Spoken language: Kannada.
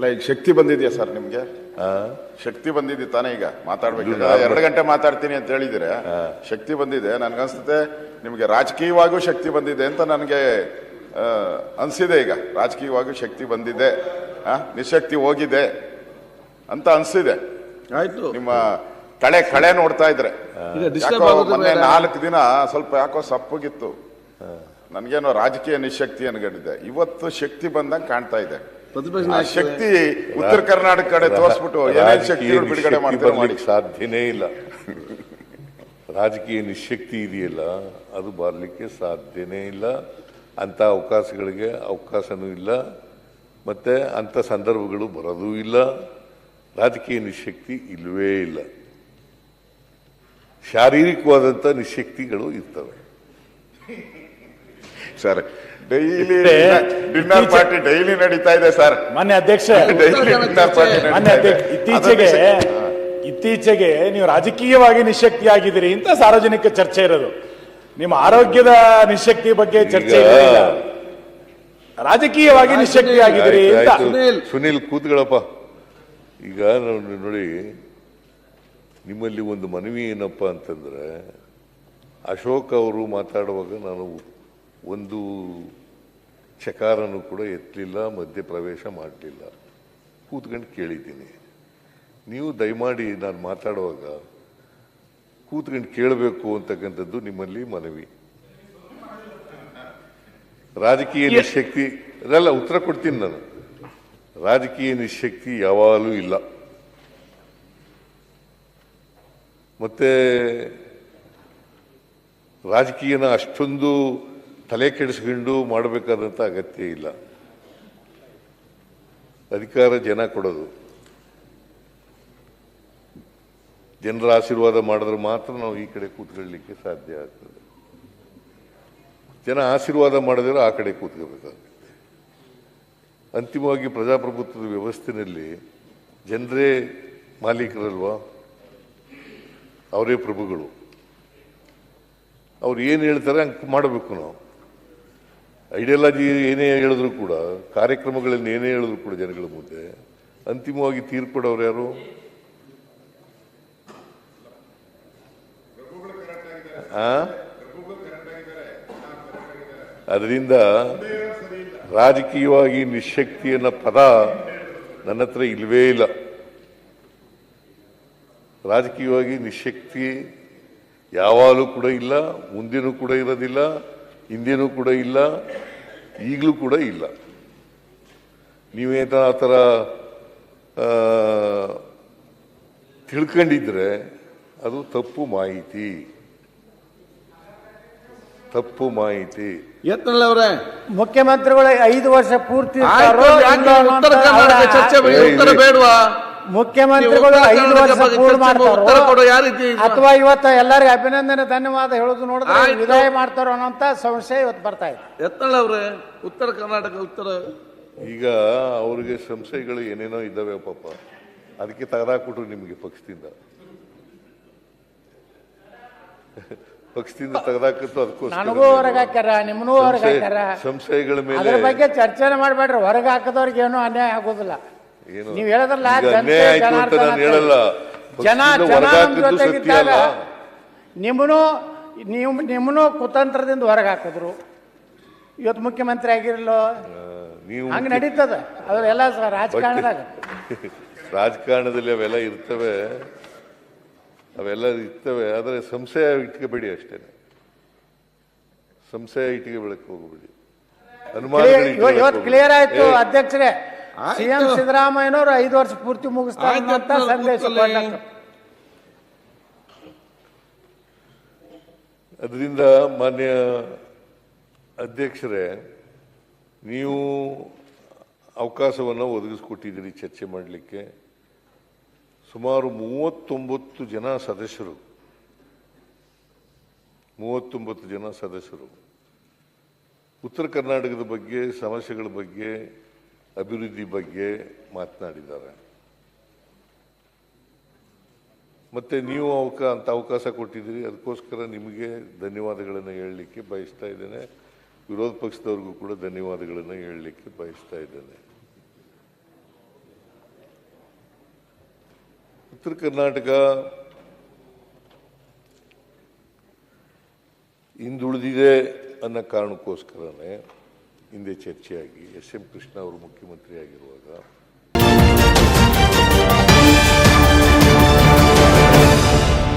ಅಲ್ಲ ಈಗ ಶಕ್ತಿ ಬಂದಿದೆಯಾ ಸರ್ ನಿಮ್ಗೆ? ಆ? ಶಕ್ತಿ ಬಂದಿದೆ ತಾನೇ ಈಗ? ಮಾತಾಡ್ಬೇಕು. ಎರಡು ಗಂಟೆ ಮಾತಾಡ್ತೀನಿ ಅಂತ ಹೇಳಿದ್ರೆ ಶಕ್ತಿ ಬಂದಿದೆ. ನನ್ಗನ್ಸುತ್ತೆ ನಿಮ್ಗೆ ರಾಜಕೀಯವಾಗೂ ಶಕ್ತಿ ಬಂದಿದೆ ಅಂತ ನನಗೆ ಆ, ಅನ್ಸಿದೆ ಈಗ. ರಾಜಕೀಯವಾಗೂ ಶಕ್ತಿ ಬಂದಿದೆ. ಆ, ನಿಶಕ್ತಿ ಹೋಗಿದೆ ಅಂತ ಅನ್ಸಿದೆ. ಆಯ್ತು. ನಿಮ್ಮ ಕಳೆ ಕಳೆ ನೋಡ್ತಾ ಇದ್ರೆ. ಮೊನ್ನೆ ನಾಲ್ಕು ದಿನ ಸ್ವಲ್ಪ ಯಾಕೋ ಸಪ್ಪಗಿತ್ತು. ನನ್ಗೇನೋ ರಾಜಕೀಯ ನಿಶಕ್ತಿ ಅನ್ಕೊಂಡಿದ್ದೆ. ಇವತ್ತು ಶಕ್ತಿ ಬಂದಂಗೆ ಕಾಣ್ತಾ ಇದೆ. ಶಕ್ತಿ ಉತ್ತರ ಕರ್ನಾಟಕ ಕಡೆ ತೋರಿಸ್ಬಿಟ್ಟು ಏನೇನ್ ಶಕ್ತಿ ಬಿಡುಗಡೆ ಮಾಡ್ತಾರೆ ಮಾಡಿ. ಸಾಧ್ಯನೇ ಇಲ್ಲ. ರಾಜಕೀಯ ನಿಶಕ್ತಿ ಇದೆಯಲ್ಲ ಅದು ಬರಲಿಕ್ಕೆ ಸಾಧ್ಯನೇ ಇಲ್ಲ. ಅಂತ ಅವಕಾಶಗಳಿಗೆ ಅವಕಾಶನೂ ಇಲ್ಲ. ಮತ್ತೆ ಅಂತ ಸಂದರ್ಭಗಳು ಬರೋದೂ ಇಲ್ಲ. ರಾಜಕೀಯ ನಿಶಕ್ತಿ ಇಲ್ಲವೇ ಇಲ್ಲ. ಶಾರೀರಿಕವಾದಂಥ ನಿಶಕ್ತಿಗಳು ಇರ್ತವೆ. Sir. Daily dinner party daily ನಡೀತಾ ಇದೆ ಸರ್. ಮಾನ್ಯ ಅಧ್ಯಕ್ಷ. ಡೈಲಿ ಡಿನ್ನರ್ ಪಾರ್ಟಿ ಮಾನ್ಯ ಅಧ್ಯಕ್ಷ ಇತ್ತೀಚೆಗೆ ಇತ್ತೀಚೆಗೆ ನೀವು ರಾಜಕೀಯವಾಗಿ ನಿಶಕ್ತಿಯಾಗಿದ್ದೀರಿ ಅಂತ ಸಾರ್ವಜನಿಕ ಚರ್ಚೆ ಇರೋದು. ನಿಮ್ಮ ಆರೋಗ್ಯದ ನಿಶಕ್ತಿ ಬಗ್ಗೆ ಚರ್ಚೆ ಇಲ್ಲ. ರಾಜಕೀಯವಾಗಿ ನಿಶಕ್ತಿಯಾಗಿದ್ದೀರಿ ಆಗಿದ್ರಿ ಅಂತ. ಸುನೀಲ್. ಕೂತ್ಗಳಪ್ಪ ಈಗ ನೋಡಿ ನೋಡಿ ನಿಮ್ಮಲ್ಲಿ ಒಂದು ಮನವಿ ಏನಪ್ಪ ಅಂತಂದ್ರೆ ಅಶೋಕ್ ಅವರು ಮಾತಾಡುವಾಗ ನಾನು ಒಂದು ಚಕಾರನು ಕೂಡ ಎತ್ತಲಿಲ್ಲ ಮಧ್ಯ ಪ್ರವೇಶ ಮಾಡಲಿಲ್ಲ. ಕೂತ್ಕೊಂಡು ಕೇಳಿದ್ದೀನಿ. ನೀವು ದಯಮಾಡಿ ನಾನು ಮಾತಾಡುವಾಗ ಕೂತ್ಕೊಂಡು ಕೇಳಬೇಕು ಅಂತಕ್ಕಂಥದ್ದು ನಿಮ್ಮಲ್ಲಿ ಮನವಿ. ರಾಜಕೀಯ ನಿಶಕ್ತಿ ಅದೆಲ್ಲ ಉತ್ತರ ಕೊಡ್ತೀನಿ ನಾನು. ರಾಜಕೀಯ ನಿಶಕ್ತಿ ಯಾವಾಗಲೂ ಇಲ್ಲ. ಮತ್ತೆ ರಾಜಕೀಯನ ಅಷ್ಟೊಂದು ತಲೆ ಕೆಡಿಸ್ಕೊಂಡು ಮಾಡಬೇಕಾದಂಥ ಅಗತ್ಯ ಇಲ್ಲ. ಅಧಿಕಾರ ಜನ ಕೊಡೋದು. ಜನರ ಆಶೀರ್ವಾದ ಮಾಡಿದ್ರೆ ಮಾತ್ರ ನಾವು ಈ ಕಡೆ ಕೂತ್ಕೊಳ್ಳಲಿಕ್ಕೆ ಸಾಧ್ಯ ಆಗ್ತದೆ. ಜನ ಆಶೀರ್ವಾದ ಮಾಡಿದ್ರೆ ಆ ಕಡೆ ಕೂತ್ಕೋಬೇಕಾಗುತ್ತೆ ಅಂತಿಮವಾಗಿ ಪ್ರಜಾಪ್ರಭುತ್ವದ ವ್ಯವಸ್ಥೆಯಲ್ಲಿ ಜನರೇ ಮಾಲೀಕರಲ್ವಾ? ಅವರೇ ಪ್ರಭುಗಳು. ಅವ್ರು ಏನು ಹೇಳ್ತಾರೆ ಹಂಗೆ ಮಾಡಬೇಕು ನಾವು. ಐಡಿಯಾಲಜಿ ಏನೇ ಹೇಳಿದ್ರು ಕೂಡ, ಕಾರ್ಯಕ್ರಮಗಳಲ್ಲಿ ಏನೇ ಹೇಳಿದ್ರು ಕೂಡ ಜನಗಳ ಮುಂದೆ ಅಂತಿಮವಾಗಿ ತೀರ್ಪು ಕೊಡೋರು ಯಾರು ಅದರಿಂದ ರಾಜಕೀಯವಾಗಿ ನಿಶಕ್ತಿ ಅನ್ನೋ ಪದ ನನ್ನ ಹತ್ರ ಇಲ್ವೇ ಇಲ್ಲ. ರಾಜಕೀಯವಾಗಿ ನಿಶಕ್ತಿ ಯಾವಾಗಲೂ ಕೂಡ ಇಲ್ಲ, ಮುಂದಿನೂ ಕೂಡ ಇರೋದಿಲ್ಲ. ಹಿಂದೆನೂ ಕೂಡ ಇಲ್ಲ ಈಗಲೂ ಕೂಡ ಇಲ್ಲ. ನೀವೇನ ಆ ಥರ ಆ, ತಿಳ್ಕೊಂಡಿದ್ರೆ ಅದು ತಪ್ಪು ಮಾಹಿತಿ. ತಪ್ಪು ಮಾಹಿತಿ. ಎತ್ತಲ್ಲ ಅವರೇ. ಮುಖ್ಯಮಂತ್ರಿಗಳು ಐದು ವರ್ಷ ಪೂರ್ತಿ ಚರ್ಚೆ ಬೇಡವಾ? ಮುಖ್ಯಮಂತ್ರಿಗಳು ಐದು ವರ್ಷ ಪೂರ್ಣ ಉತ್ತರ ಮಾಡ್ತಾರೋ? ಕೊಡೋ ಯಾವ ರೀತಿ ಅಥವಾ ಇವತ್ತು ಎಲ್ಲರಿಗೂ ಅಭಿನಂದನೆ ಧನ್ಯವಾದ ಹೇಳುದು ನೋಡಿದ್ರೆ. ವಿದಾಯ ಮಾಡ್ತಾರೋ ಅನ್ನೋಂತ ಸಂಶಯ ಇವತ್ತು ಬರ್ತಾ ಇದೆ. ಎತ್ತಳ ಅವರೇ ಉತ್ತರ ಕರ್ನಾಟಕ ಉತ್ತರ. ಈಗ ಅವ್ರಿಗೆ ಸಂಶಯಗಳು ಏನೇನೋ ಇದ್ದಾವೆ ಪಾಪ. ಅದಕ್ಕೆ ತೆಗೆದಾಕ್ಬಿಟ್ರು ನಿಮಗೆ ಪಕ್ಷದಿಂದ. ಪಕ್ಷದಿಂದ ತೆಗೆದಾಕತ್ತು ಅದಕ್ಕೋಸ್ಕರ ನನಗೂ ಹೊರಗೆ ಹಾಕ್ಯಾರ ನಿಮ್ಮನ್ನೂ ಹೊರಗೆ ಸಂಶಯ- ಹಾಕ್ಯಾರ. ಸಂಶಯಗಳ ಮೇಲೆ ಅದ್ರ ಬಗ್ಗೆ ಚರ್ಚೆನೆ ಮಾಡಬೇಡ್ರಿ. ಹೊರಗೆ ಹಾಕದವ್ರಿಗೆ ಏನೂ ಅನ್ಯಾಯ ಆಗೋದಿಲ್ಲ. ನೀವ್ ನಾನು ಹೇಳಲ್ಲ. ಜನ ಅಲ್ಲ. ನಿಮ್ಮನು ನೀವು ನಿಮ್ಮನು ಕುತಂತ್ರದಿಂದ ಹೊರಗೆ ಹಾಕಿದ್ರು ಇವತ್ತು ಮುಖ್ಯಮಂತ್ರಿ ಆಗಿರಲ್ಲೋ? ಆ, ನೀವು ಹಂಗ ನಡೀತದ. ಅದೆಲ್ಲ ರಾಜಕಾರಣದಾಗ. ರಾಜಕಾರಣದಲ್ಲಿ ಅವೆಲ್ಲ ಇರ್ತವೆ. ಅವೆಲ್ಲ ಇರ್ತವೆ. ಆದರೆ ಸಂಶಯ ಇಟ್ಕೋಬೇಡಿ ಅಷ್ಟೇ. ಸಂಶಯ ಇಟ್ಟಿಗೆ ಬೆಳಕು ಹೋಗಬೇಡಿ. ಅನುಮಾನ ಇವತ್ತು ಕ್ಲಿಯರ್ ಆಯ್ತು ಅಧ್ಯಕ್ಷರೇ. ಸಿಎಂ ಸಿದ್ದರಾಮಯ್ಯನವರು ಐದು ವರ್ಷ ಪೂರ್ತಿ ಮುಗಿಸ್ತಾರೆ ಅಂತ ಸಂದೇಶ. ಅದರಿಂದ ಮಾನ್ಯ ಅಧ್ಯಕ್ಷರೇ ನೀವು ಅವಕಾಶವನ್ನು ಒದಗಿಸ್ಕೊಟ್ಟಿದ್ದೀರಿ ಚರ್ಚೆ ಮಾಡಲಿಕ್ಕೆ. ಸುಮಾರು ಮೂವತ್ತೊಂಬತ್ತು ಜನ ಸದಸ್ಯರು ಮೂವತ್ತೊಂಬತ್ತು ಜನ ಸದಸ್ಯರು ಉತ್ತರ ಕರ್ನಾಟಕದ ಬಗ್ಗೆ ಸಮಸ್ಯೆಗಳ ಬಗ್ಗೆ ಅಭಿವೃದ್ಧಿ ಬಗ್ಗೆ ಮಾತನಾಡಿದ್ದಾರೆ. ಮತ್ತೆ ನೀವು ಅವಕ, ಅಂತ ಅವಕಾಶ ಕೊಟ್ಟಿದ್ದೀರಿ, ಅದಕ್ಕೋಸ್ಕರ ನಿಮಗೆ ಧನ್ಯವಾದಗಳನ್ನು ಹೇಳಲಿಕ್ಕೆ ಬಯಸ್ತಾ ಇದ್ದೇನೆ. ವಿರೋಧ ಪಕ್ಷದವ್ರಿಗೂ ಕೂಡ ಧನ್ಯವಾದಗಳನ್ನು ಹೇಳಲಿಕ್ಕೆ ಬಯಸ್ತಾ ಇದ್ದೇನೆ. ಉತ್ತರ ಕರ್ನಾಟಕ ಹಿಂದುಳಿದಿದೆ ಅನ್ನೋ ಕಾರಣಕ್ಕೋಸ್ಕರನೇ ಹಿಂದೆ ಚರ್ಚೆಯಾಗಿ ಎಸ್ ಎಂ ಕೃಷ್ಣ ಅವರು ಮುಖ್ಯಮಂತ್ರಿ ಆಗಿರುವಾಗ